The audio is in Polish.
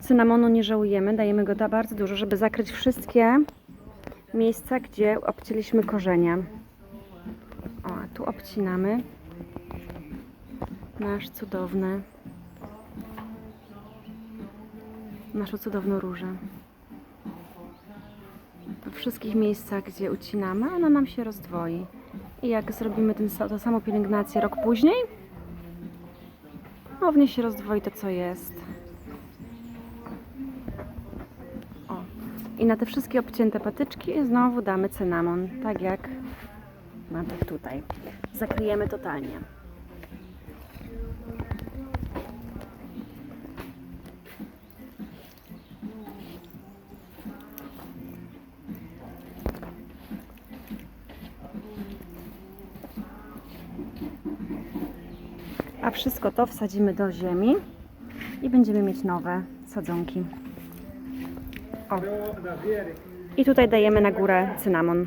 Cynamonu nie żałujemy, dajemy go da bardzo dużo, żeby zakryć wszystkie miejsca, gdzie obcięliśmy korzenie. O, a tu obcinamy nasz cudowny, naszą cudowną różę. We wszystkich miejscach, gdzie ucinamy, ona nam się rozdwoi. I jak zrobimy ten, sa- to samo pielęgnację rok później, ponownie się rozdwoi to, co jest. O. I na te wszystkie obcięte patyczki znowu damy cynamon, tak jak tych tutaj. Zakryjemy totalnie. A wszystko to wsadzimy do ziemi i będziemy mieć nowe sadzonki. O. I tutaj dajemy na górę cynamon.